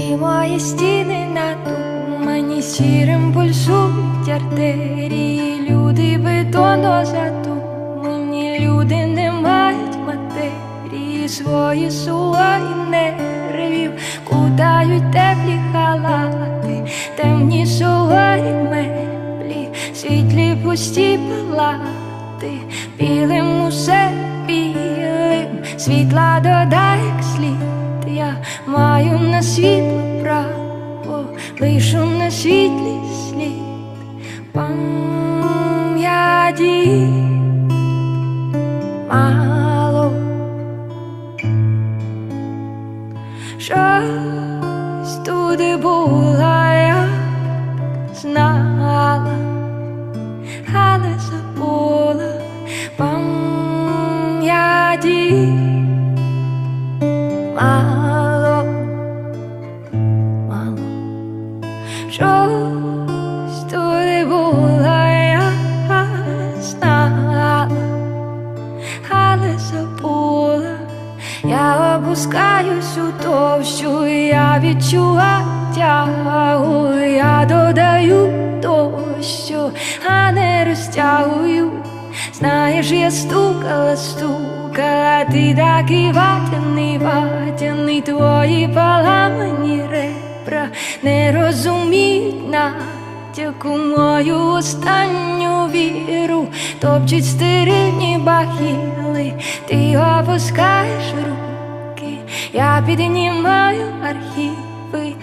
Всі мої стіни надумані сірим пульсують артерії, люди бетону задумані, люди не мають матерії, свої сувої нервів, кудають теплі халати, темні сувої меблі, світлі пусті палати, білим усе білим, світла додай маю на світло право, лишу на світлі слід. Пам'яті мало. Щось туди була, я знала, але забула. Пам'яті мало, щось туди була, я знала, але забула, я опускаюсь у товщу, я відчуваю тягу, я додаю дощу, а не розтягую. Знаєш, я стукала, стукала, ти такий ватяний, ватяний, твої поламані натяку мою останню віру, топчуть стерильні бахіли, ти опускаєш руки, я піднімаю архіви,